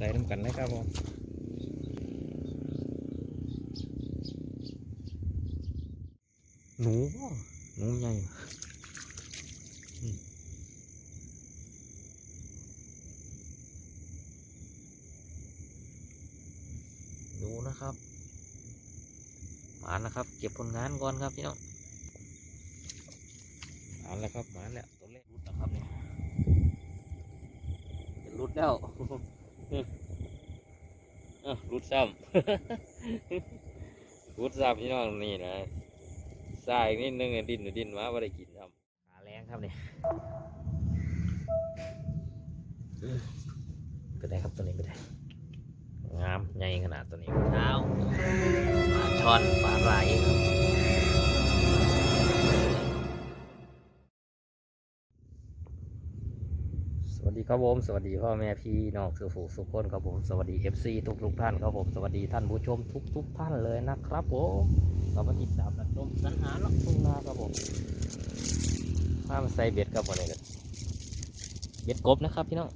ส่น้ำกันเลยครับผมหนูบ่หนูใหญ่หนูนะครับมานะครับ เก็บผลงานก่อนครับพี่น้องมาแล้วครับมาแล้วตัวเลขรุดนะครับเนี่ยจะรุดแล้ว อ้ารุดซ้ำรุดซ้ำพี่น้องนี่นะสายนิดนึงอะดินดินมาว่าได้กินครับหาแรงครับเนี่ยไปได้ครับตัวนี้ไปได้ งามใหญ่ขนาดตัวนี้เท้าปลาช่อนปลาไหลครับ ครับผมสวัสดีพ่อแม่พี่น้องสุผูสุขคนครับผมสวัสดี FC ทุกทุกท่านครับผมสวัสดีท่านผู้ชมทุกทุกท่านเลยนะครับผมเรามาติดตามรับชมสรรหาเลาะทุ่งนาครับผมข้ามใส่เบ็ดครับวันนี้กันเบ็ดกบนะครับพี่น้อง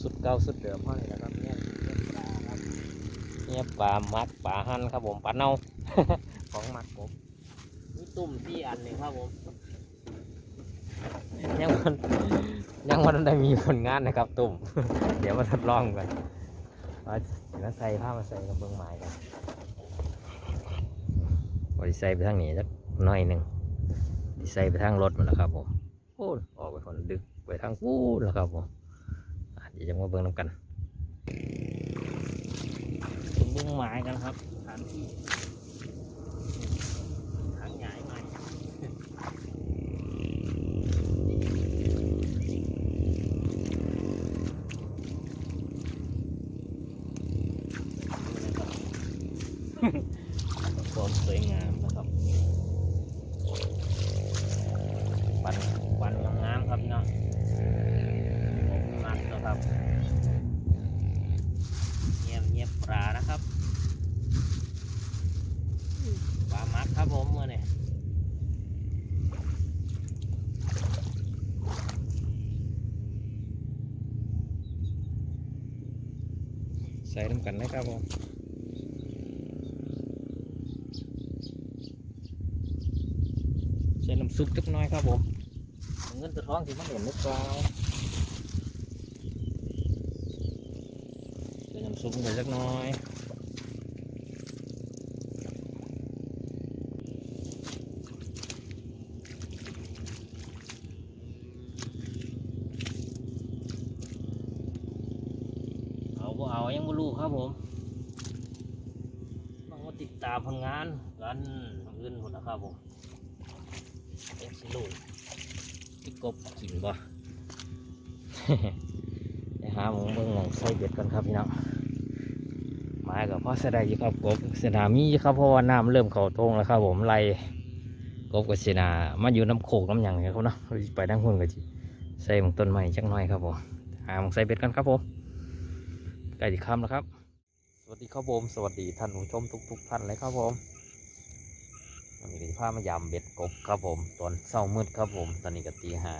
สุดเก่าสุดเดิมพ่อเลยนะครับเนี่ยเนี่ยปลาครับเนี่ยปลามัดปลาหั่นครับผมปลาเน่าของมัดกบมีตุ่มที่อันหนึ่งครับผม ยังมันยังมันได้มีผลงานนะครับตุ่ม เดี๋ยวมาทดลองกันว่าเดี๋ยวมาใส่ผ้ามาใส่กับเบื้องไม้กันบริใส่ไปทางนี้สักหน่อยหนึ่งดิใส่ไปทางรถมันแล้วครับผมโอ้ออกไปคนดึกไปทางปูนแล้วครับผมเดี๋ยวจะมาเบิ่งน้ำกันเบื้องไม้กันครับสถานที่างใหญ่ไม้ ความสวยงามนะครับวันวันงามครับพี่น้องผมมัดนะครับเงียบเงียบปลานะครับปลามัดครับผมเมื่อนี่ยใส่น้ำกันนะครับผม ใส่น้ำ ซุปจักหน้อยครับผมเงินตัวท้องที่มันเห็นหรือเปล่าใส่น้ำซุปไปจักหน้อยเอาบ่เอายังบ่รู้ครับผมต้องมาติดตามผลงานกันเงินหมดนะครับผม เป็นสิลูกที่ กบกินบ่ไปหาหมองเบิ่งหมองใส่เบ็ดกันครับพี่น้องหมายกับพ่อเสดายครับกบเสยดามีครับเพราะว่าน้ำเริ่มเข้าทงแล้วครับ ผมไล่กบกับเสยดามาอยู่น้ำโขกน้ำหยังเนี่ยครับเนาะไปดังหุ่นกันจีใส่หมองต้นไม้จักหน่อยครับผมหาหมองใส่เบ็ดกันครับผมใกล้จะค่ำแล้วครับ สวัสดีครับผม สวัสดีท่านผู้ชมทุก ๆ ท่านเลยครับผม วันนี้ก็จะพามายามเบ็ดกบครับผม ตอนเช้ามืดครับผม ตอนนี้ก็ตีห้า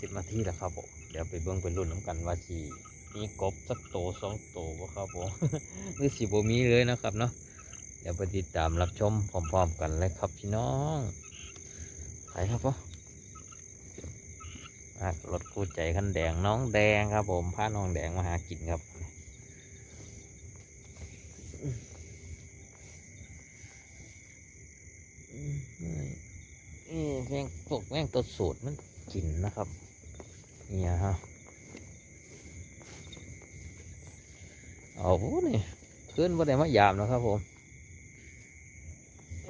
สิบนาทีแล้วครับผม เดี๋ยวไปเบิ่งไปรุ่นน้ำกันว่าสีมีกบสักโตสองโตบ่ครับผมหรือสีโบมีเลยนะครับเนาะ เดี๋ยวไปติดตามรับชมพร้อมๆกันเลยครับพี่น้องไปครับพ่อมรถคู่ใจคันแดงน้องแดงครับผมพาน้องแดงมาหากินครับ อืมนี่ แมงพวกแมงตัวสูตรมันกินนะครับ เนี่ยฮะเอานี่ขึ้นบ่ได้มายามนะครับผม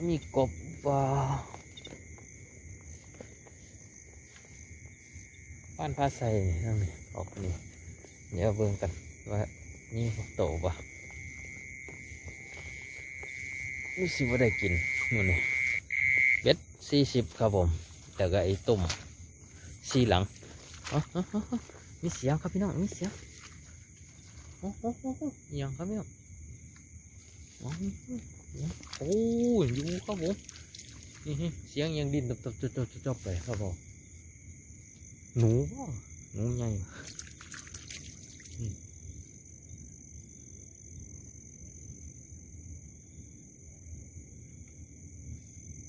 มีกบว่าบ้านพาใส่นี่นั่นนี่ออกนี่เดี๋ยวเบิ่งกันว่านี่โตปะนี่สิว่าได้กินนู่นนี่ สี่สิบครับผมแต่ก็ไอ้ตุ่มสี่หลังมีเสียงครับพี่น้องมีเสียงโอ้โหยังครับพี่น้องโอ้ยอยู่ครับผมเสียงยังดิ้นตบตบตบตบตบไปครับผมหนูหนูใหญ่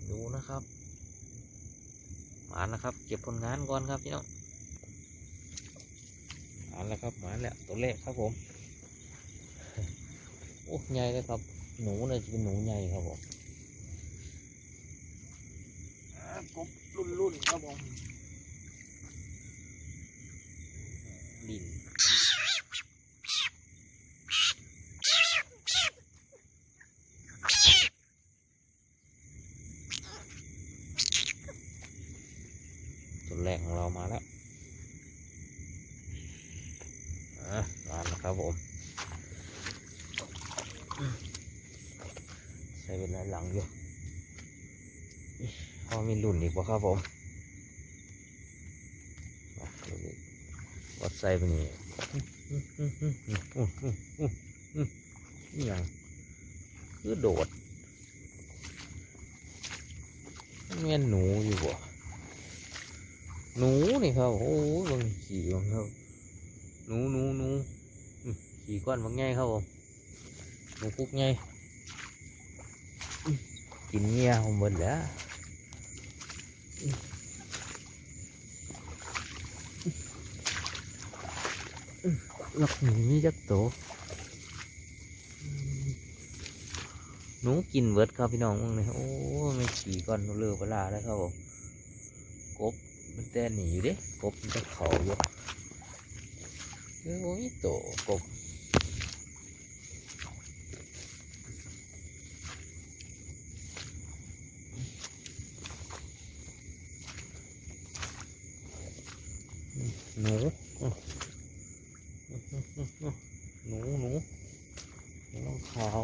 ดูนะครับ มาแล้วครับ เก็บผลงานก่อนครับพี่น้องมาแล้วครับมาแล้วตัวเลขครับผมโอ้ใหญ่เลยครับ หนูเนี่ยจะเป็นหนูใหญ่ครับผมกบรุ่นรุ่นๆครับผมดินตัวแรกของเรา มาแล้วอะมาแล้วครับผม ใช้เป็นหลังอยู่พอมีรุ่นอีกวะครับผมวัดใส่ไปนี่นี่ยังคือโดดแม่นหนูอยู่บ่ หนูนี่ครับโอ้ยบางขี่ของเขาหนูหนูหนูอื้อขี่ก้อนบางไงครับผมหนูคุกไงกินเงี้ยของ mình đã lọc nhỉ chắc tổ หนูกินเวิร์ดครับพี่น้องมึงเนี่ยโอ้ไม่ขี่ก่อนเลือเวลาแล้วครับผมกบ มันแต่หนีอยู่ด้กบมันจะเขาอยู่เอ้ยโอ้ยโตกบหนูหนูหนูหนูน้องขาว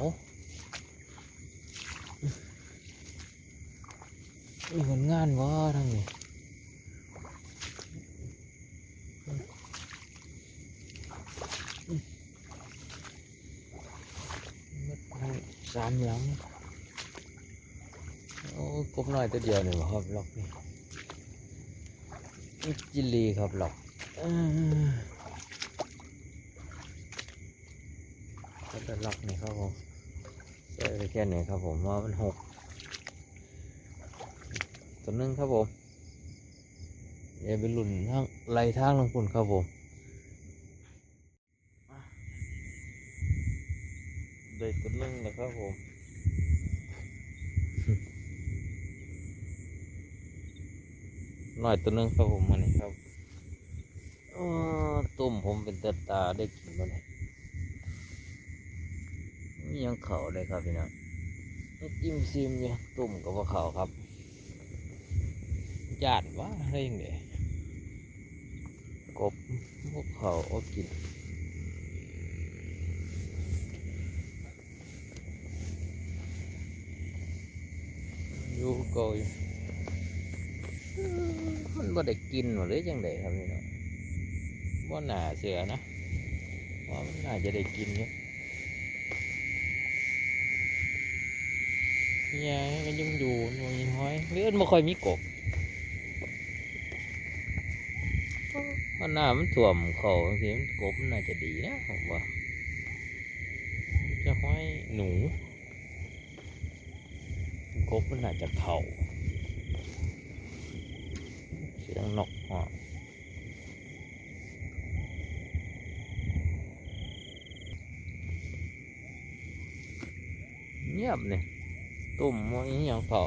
มีผลงานวะทางนี้มัดให้สามหลังโอยตัวเดียวนี่บ่ครับล็อกนี่จิลีครับล็อกก็จะล็อกนี่ครับผมใส่แค่ไหนครับผมว่ามันหกตัวหนึงครับผมอย่าไปหลุนทางไหลทางลงคุณครับผมได้ตัวหนึงนะครับผม น่อยตัวนึงครับผมมันนี่ครับอ้อต้มผมเป็นตาตาได้กินมาเลยมียังเขาเลยครับพี่น้องจิ้มซิมอยู่ยต้มกับว่าเขาครับจานว่าอะไรอย่างเดียกบพวกเขาเอากินอยู่ก็อยู่ มันบ่ได้กินหรือจังไดครับพี่น้องว่หนาเสือนะว่ามันน่าจะได้กินอยู่เนี่ยมันยังอยู่หน่วยห้อยหรือมันบ่ค่อยมีกบเพราะหน้ามันถ่วมเข่าบางทีมันกบมันน่าจะดีนะผมว่าจะห้อยหนูกบมันน่าจะเข่า สียงนกหอะเงียบเนี่ยตุ่มว่าอีหยังเผา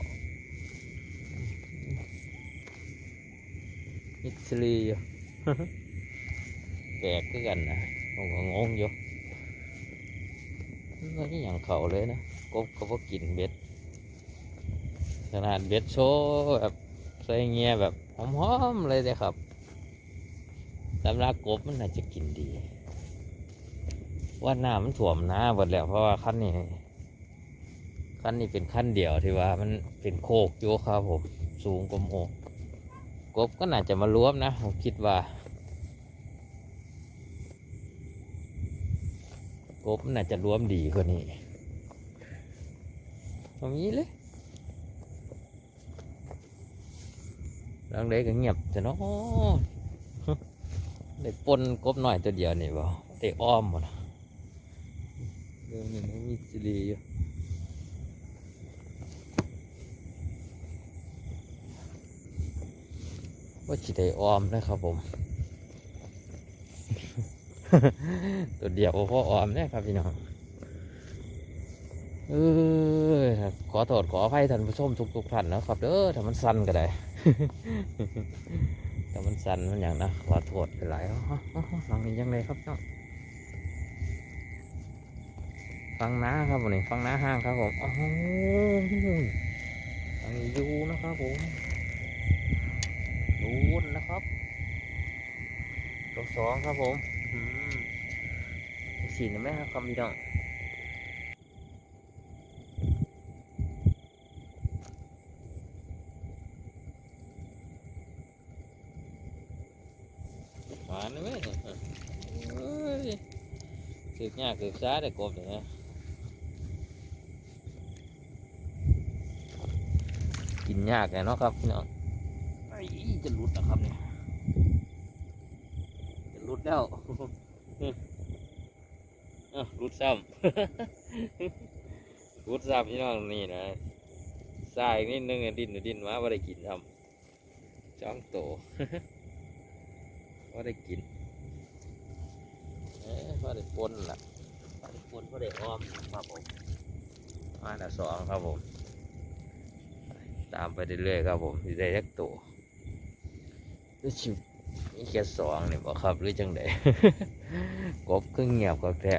มิสลีอยู่แปลกกันนะผมก็งงอยู่ว่าอีหยังเข่าเลยนะกบก็กินเบ็ดขนาดเบ็ดโชว์แบบ ใส่เงี้ยแบบหอมๆเลยเลยครับสำหรับกบมันน่าจะกินดี ว่าน้ำมันถ่วมนะหมดแล้วเพราะว่าขั้นนี้ขั้นนี้เป็นขั้นเดียวที่ว่ามันเป็นโคกอยู่ครับผมสูงกว่าโมกบก็น่าจะมารวมนะผมคิดว่า กบน่าจะรวมดีกว่านี้ตรงนี้เลย ลังเด็กก็เงียบจะเนาะได้ปนกบหน่อยตัวเดียวนี่บ่เตะอ้อมหมดเรื่องนี้มีสิรีอยู่ว่าจิได้ออมนะครับผม ตัวเดียวพ่อออมเนี่ยครับพี่น้องเออขอโทษขออภัยท่านผู้ชมทุกทุกท่านนะครับเด้อถ้ามันสั่นก็ได้ ถ้ามันสั่นมันอย่างนะขอโทษไปหลายหลังนี้ยังไงครับเนาะฟังน้าครับวันนี้ฟังน้าห้างครับผมอ๋อฟังยูนะครับผมดูนนะครับตัวสองครับผมอืมสีนะแม่ครับคำพี่น้องหวานนะเว้ยเนี่ยเอ้ย สืบยากสืบช้าได้กบเลยนะกินยากเลยเนาะครับพี่น้องไอ้จะหลุดนะครับเนี่ยจะหลุดแล้วเอ้ารุดซ้ำรุดซ้ำพี่น้องนี่นะทรายนิดนึงอะดินดินมาว่าได้กินทำจ้องโตว่าได้กินเอ้ยว่าได้ปนล่ะ ว่าได้ออมครับผมมาแต่สองครับผม ตามไปเรื่อยๆครับผมได้ยักโตหรือชิวนี่แค่สองนี่บอกครับหรือจังไดกบก็เงียบกับแท้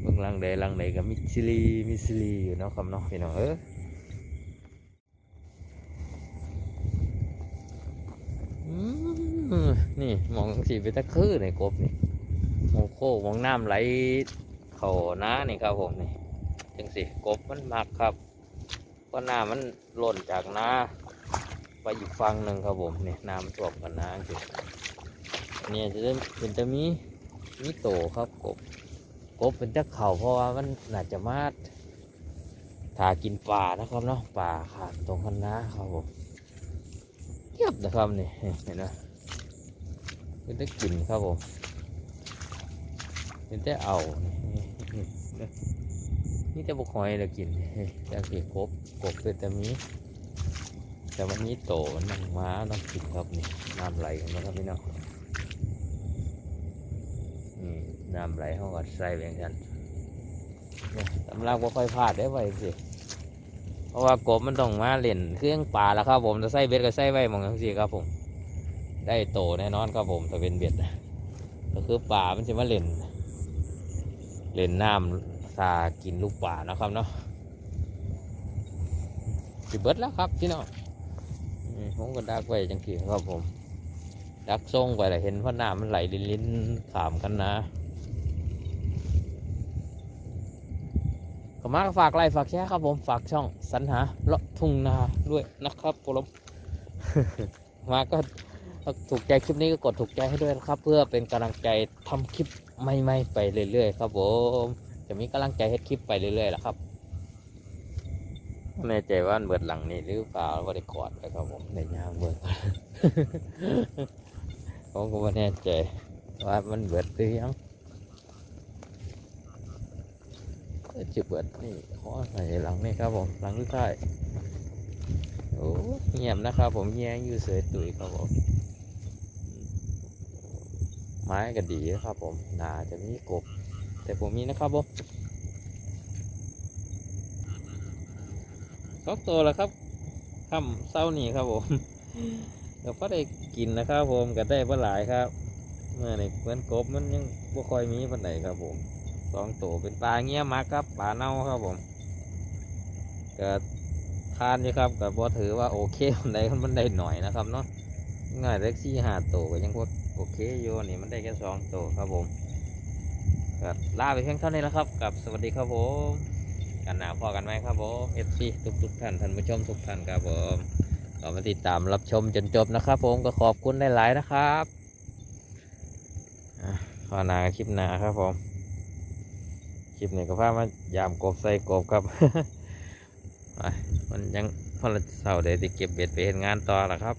เบิ่งลังใดลังใดก็มิสซิลีมิสซิลีอยู่เนาะครับเนาะพี่น้องเออนี่มองสีไปตะคือในกบนี่ ค้งมองน้ำไหลเข่าน้านี่ครับผมนี่จังสิกบมันมักครับเพราะน้ำมันหล่นจากน้าไปอีกฝั่งหนึ่งครับผมนี่น้ำมันท่วมกันน้าจังเนี่ยจะเป็นจะมีมีโตครับกบกบเป็นจะเข่าเพราะว่ามันน่าจะมาถากินป่านะครับเนาะป่าขาดตรงคันนะครับผมเทียบนะครับนี่เห็นไหมเป็นจะกินครับผม เป็นจะเอานี่นี่จะบุกหอยเรากินจะเกี่กบกบเป็นแต่มีแต่วันนี้โตนั่งม้าต้องกินครับนี่น้ำไหลของมันครับพี่น้องนี่น้ำไหลเขาก็ใส่แบ่งกันเนี่ยสำรับว่ค่อยพลาดได้ไว้สิเพราะว่ากบมันต้องมาเล่นเครื่องป่าแล้วครับผมจะใส่เบ็ดก็ใส่ไว้หมองทั้งสี่ครับผม ได้โตแน่นอนครับผมถ้าเป็นเบ็ดนะก็คือป่ามันจะมาเล่น เล่นน้ำซากินลูกป่านะครับเนาะสิเบิดแล้วครับพี่น้องผมก็ดักไว้จังสีครับผม ดักส่งไปเลยเห็นว่าน้ำมันไหลลิ้นลิ้นขามกันนะก็มากฝากไลค์ฝากแชร์ครับผมฝากช่องสรรหาเลาะทุ่งนาด้วยนะครับผมมาก็ถูกใจคลิปนี้ก็กดถูกใจให้ด้วยนะครับ เพื่อเป็นกำลังใจทำคลิป ใหม่ไปเรื่อยๆครับผมจะมีกำลังใจให้คลิปไปเรื่อยๆแหละครับแน่ใจว่าเบิดหลังนี้หรือเปล่าว่าได้กอดไปครับผมในยางเบิดผมก็ไม่แน่ใจว่ามันเบิดหรือยังจะเบิดนี่ขอใส่หลังนี่ครับผมหลังทุกท่ายโอ้เงียบนะครับผมเงียบอยู่เสยตุยครับผม ไม้ก็ดีครับ ผมน่าจะมีกบ แต่ผมมีนะครับผมสองตัวแล้วครับค่ำเศร้านี่ครับผมเก็ได้กินนะครับผมก็ได้บ่หลายครับ เมื่อนี่เหมือนกบมันยังบ่ค่อยมีปานใดครับผมสองตัวเป็นปลาเงี้ยมักครับปลาเน่าครับผมก็ทานอยู่ครับก็บ่ถือว่าโอเคปานใดมันได้หน่อยนะครับเนาะ ง่ายเล็กซี่ห้าตัวก็ยังว่าโอเคอยู่นี่มันได้แค่สองตัวครับผมก็ลาไปเพียงเท่านี้แล้วครับ กับสวัสดีครับผมกันหนาวพอกันไหมครับผมเอฟซีทุกทุกท่านท่านผู้ชมทุกท่านครับผมก็มาติดตามรับชมจนจบนะครับ ผมก็ขอบคุณหลายๆนะครับขอหนาคลิปหนาครับผมคลิปนี้ก็พามายามกบใส่กบครับมันยังพอเราเสาร์เดี๋ยวจะเก็บเบ็ดไปเห็นงานต่อละครับ